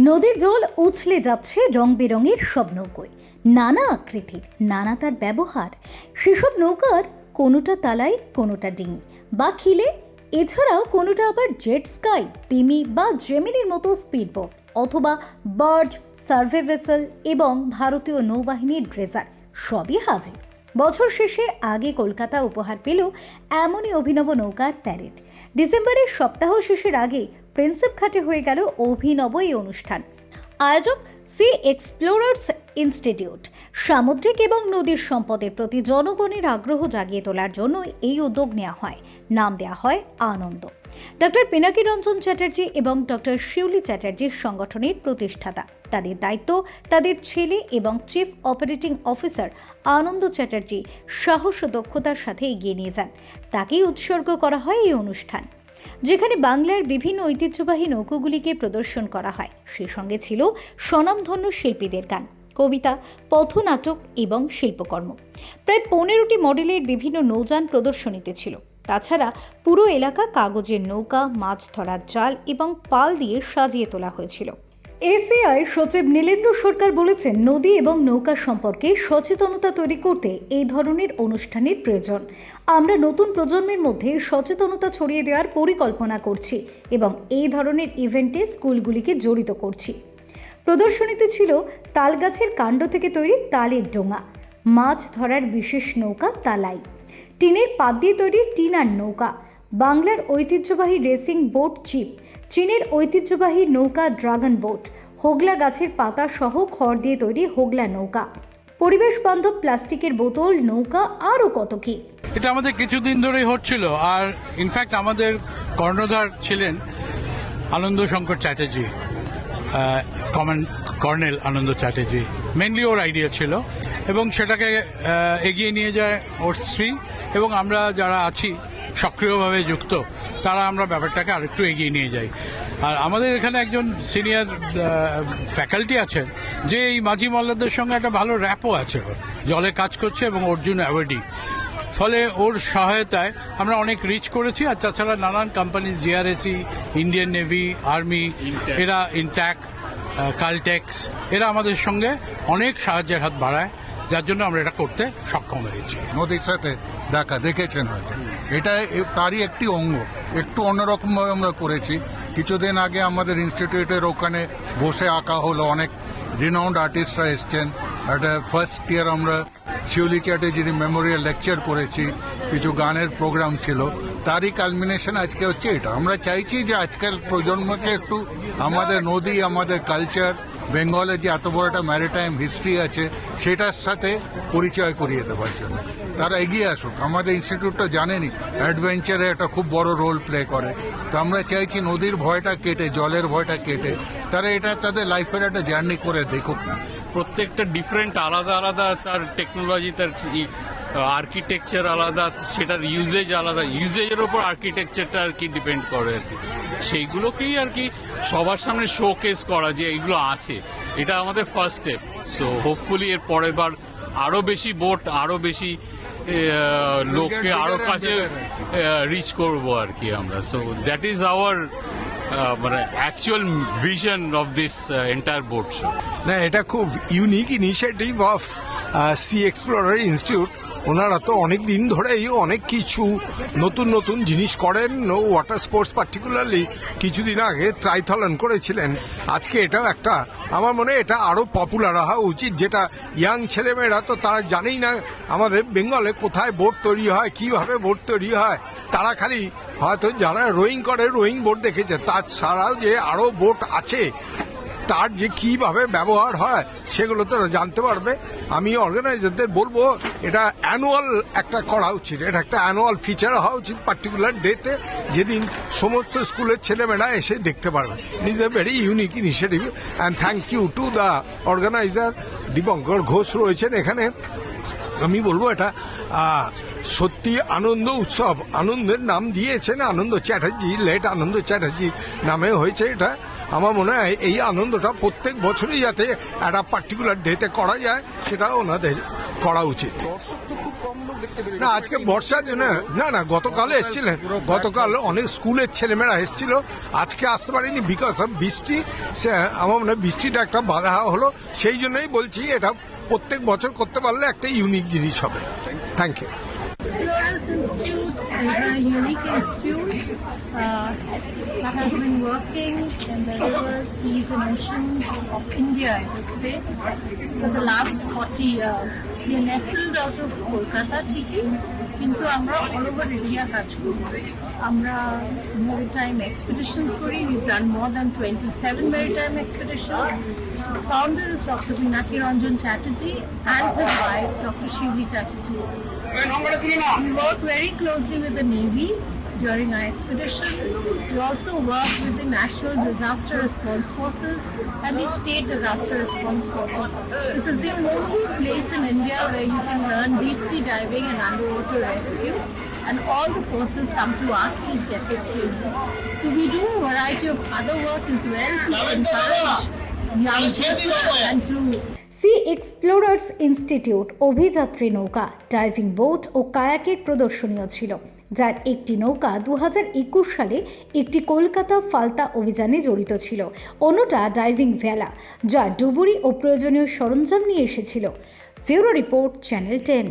নদীর জল উছলে যাচ্ছে রং বেরঙের সব নৌকোয়। নানা আকৃতির নানা তার ব্যবহার। সেসব নৌকার কোনোটা তালাই, কোনোটা ডিঙি। বা খিলে, এছাড়াও কোনোটা আবার জেট স্কাই, তিমি বা জেমিনির মতো স্পিডবোট অথবা বার্জ, সার্ভে ভেসেল এবং ভারতীয় নৌবাহিনীর ড্রেজার সবই হাজির। বছর শেষে আগে কলকাতা উপহার পেল এমনই অভিনব নৌকার প্যারেড। ডিসেম্বরের সপ্তাহ শেষের আগে প্রিন্সেপ ঘাটে হয়ে গেল অভিনব এই অনুষ্ঠান। আয়োজক সি এক্সপ্লোরার্স ইনস্টিটিউট। সামুদ্রিক এবং নদীর সম্পদের প্রতি জনগণের আগ্রহ জাগিয়ে তোলার জন্য এই উদ্যোগ নেওয়া হয়। নাম দেওয়া হয় আনন্দ। ডক্টর পিনাকি রঞ্জন চ্যাটার্জি এবং ডক্টর শিউলি চ্যাটার্জির সংগঠনের প্রতিষ্ঠাতা। তাদের দায়িত্ব তাদের ছেলে এবং chief operating officer Anand Chatterjee সাহস দক্ষতার সাথে এগিয়ে নিয়ে যান। তাকেই উৎসর্গ করা হয় এই অনুষ্ঠান। যেখানে বাংলার বিভিন্ন ঐতিহ্যবাহী নৌকোগুলিকে প্রদর্শন করা হয়। সে সঙ্গে ছিল স্বনামধন্য শিল্পীদের গান, কবিতা, পথনাটক এবং শিল্পকর্ম। প্রায় পনেরোটি মডেলের বিভিন্ন নৌযান প্রদর্শনীতে ছিল। তাছাড়া পুরো এলাকা কাগজের নৌকা, মাছ ধরার জাল এবং পাল দিয়ে সাজিয়ে তোলা হয়েছিল। এসিআই সচিব নীলেন্দ্র সরকার বলেছেন, নদী এবং নৌকা সম্পর্কে সচেতনতা তৈরি করতে এই ধরনের অনুষ্ঠানের প্রয়োজন। আমরা নতুন প্রজন্মের মধ্যে সচেতনতা ছড়িয়ে দেওয়ার পরিকল্পনা করছি এবং এই ধরনের ইভেন্টে স্কুলগুলিকে জড়িত করছি। প্রদর্শনীতে ছিল তালগাছের কাণ্ড থেকে তৈরি তালের ডোঙা, মাছ ধরার বিশেষ নৌকা, তালাই। টিনের পাত দিয়ে তৈরি টিনার নৌকা বাংলার ঐতিহ্যবাহী রেসিং বোট চিপ, চীনের ঐতিহ্যবাহী নৌকা ড্রাগন বোট, হোগলা গাছের পাতা সহ খড় দিয়ে তৈরি হোগলা নৌকা। পরিবেশ বান্ধব প্লাস্টিকের বোতল, নৌকা, আরও কত কী? এটা আমাদের কিছুদিন ধরেই হচ্ছিল, আর ইনফ্যাক্ট আমাদের কর্ণধার ছিলেন আনন্দ শঙ্কর চ্যাটার্জি কমন, কর্নেল আনন্দ চ্যাটার্জি। মেনলি ওর আইডিয়া ছিল, এবং সেটাকে এগিয়ে নিয়ে যায় ওর স্ত্রী, এবং আমরা যারা আছি সক্রিয়ভাবে যুক্ত তারা আমরা ব্যাপারটাকে আরেকটু এগিয়ে নিয়ে যাই। আর আমাদের এখানে একজন সিনিয়র ফ্যাকাল্টি আছেন যে এই মাঝি মল্লাদের সঙ্গে একটা ভালো র্যাপও আছে জলে কাজ করছে এবং অর্জুন অ্যাওয়ার্ডি ফলে ওর সহায়তায় আমরা অনেক রিচ করেছি আর তাছাড়া নানান company GRAC Indian navy army এরা ইনট্যাক কালটেক্স এরা আমাদের সঙ্গে অনেক সাহায্যের হাত বাড়ায়। যার জন্য আমরা এটা করতে সক্ষম হয়েছি। নদীর সাথে দেখা, দেখেছেন হয়তো। এটা তারই একটি অঙ্গ। একটু অন্যরকমভাবে আমরা করেছি। কিছুদিন আগে আমাদের ইনস্টিটিউটের ওখানে বসে আঁকা হলো অনেক রিনাউন্ড আর্টিস্টরা এসছেন। একটা ফার্স্ট ইয়ার আমরা শিউলি চ্যাটার্জির মেমোরিয়াল লেকচার করেছি, কিছু গানের প্রোগ্রাম ছিল। তারই কালমিনেশন আজকে হচ্ছে এটা। আমরা চাইছি যে আজকাল প্রজন্মকে একটু আমাদের নদী, আমাদের কালচার বেঙ্গলে যে এত বড় একটা ম্যারিটাইম হিস্ট্রি আছে, সেটার সাথে পরিচয় করিয়ে দেওয়ার জন্য। তারা এগিয়ে আসুক। আমাদের ইনস্টিটিউটটা জানেনি অ্যাডভেঞ্চারে একটা খুব বড় রোল প্লে করে। তো আমরা চাইছি নদীর ভয়টা কেটে, জলের ভয়টা কেটে, তারা এটা তাদের লাইফের একটা জার্নি করে দেখুক না। প্রত্যেকটা ডিফারেন্ট আলাদা আলাদা তার টেকনোলজি তার আর্কিটেকচার আলাদা সেটার ইউজেজ আলাদা। ইউজেজের ওপর আর্কিটেকচারটা আর কি ডিপেন্ড করে আর কি। সেইগুলোকেই আর কি সবার সামনে শোকেস করা যে এইগুলো আছে। এটা আমাদের ফার্স্ট স্টেপ সো হোপফুলি এর পরের বার আরও বেশি বোট আরও বেশি লোককে আরও কাছে রিচ করব আর কি আমরা। সো দ্যাট ইজ আওয়ার মানে actual vision of this entire boat show না এটা খুব unique initiative of sea explorer institute ওনারা তো অনেক দিন ধরেই অনেক কিছু নতুন নতুন জিনিস করেন। ওয়াটার স্পোর্টস পার্টিকুলারলি কিছুদিন আগে ট্রাইথলন করেছিলেন। আজকে এটাও একটা। আমার মনে এটা আরও পপুলার হওয়া উচিত, যেটা ইয়াং ছেলেমেয়েরা তো তারা জানেই না আমাদের বেঙ্গলে কোথায় বোট তৈরি হয়, কীভাবে বোট তৈরি হয়। তারা খালি হয়তো যারা রোয়িং করে রোয়িং বোট দেখেছে, তাছাড়াও যে আরও বোট আছে তার যে কীভাবে ব্যবহার হয়, সেগুলো তো জানতে পারবে। আমি অর্গানাইজারদের বলব, এটা অ্যানুয়াল একটা করা উচিত। এটা একটা অ্যানুয়াল ফিচার হওয়া উচিত পার্টিকুলার ডেতে যেদিন সমস্ত স্কুলের ছেলেমেয়েরা এসে দেখতে পারবে। It is a very unique initiative and thank you to the organiser Dipankar Ghosh রয়েছেন এখানে। আমি বলব এটা সত্যি আনন্দ উৎসব। আনন্দের নাম দিয়েছেন আনন্দ চ্যাটার্জি, লেট আনন্দ চ্যাটার্জি নামে হয়েছে এটা। আমার মনে হয় এই আনন্দটা প্রত্যেক বছরই যাতে একটা পার্টিকুলার ডেতে করা যায় সেটা ওনাদের করা উচিত। না, আজকে বর্ষার জন্য, না না, গতকাল এসেছিলেন। গতকাল অনেক স্কুলের ছেলেমেয়েরা এসেছিল। আজকে আসতে পারিনি বিকজ অফ বৃষ্টি। সে, আমার মনে হয় বৃষ্টিটা একটা বাধা হলো। সেই জন্যই বলছি, এটা প্রত্যেক বছর করতে পারলে একটা ইউনিক জিনিস হবে। Thank you is a unique institute. Uh, that has been working in the rivers, seas and oceans of India, I would say, for the last 40 years. We are nestled out of Kolkata, Tiki, কিন্তু আমরা all over India কাজ করি আমরা maritime expeditions করি we've done more than 27 maritime expeditions. Its founder is Dr. Pinaki Ranjan Chatterjee and his wife, Dr. Shivli Chatterjee. We work very closely with the Navy during our expeditions. We also work with the National Disaster Response Forces and the State Disaster Response Forces. This is the only place in India where you can learn deep sea diving and underwater rescue. And all the forces come to us to get this training. So we do a variety of other work as well to encourage young people and to sea explorers institute অভিযাত্রী নৌকা diving boat ও কায়াকের প্রদর্শনীয় ছিল যার একটি নৌকা দু হাজার একুশ সালে একটি কলকাতা ফালতা অভিযানে জড়িত ছিল। অন্যটা ডাইভিং ভেলা যা ডুবুরি ও প্রয়োজনীয় সরঞ্জাম নিয়ে এসেছিল। ফিউরো রিপোর্ট চ্যানেল টেন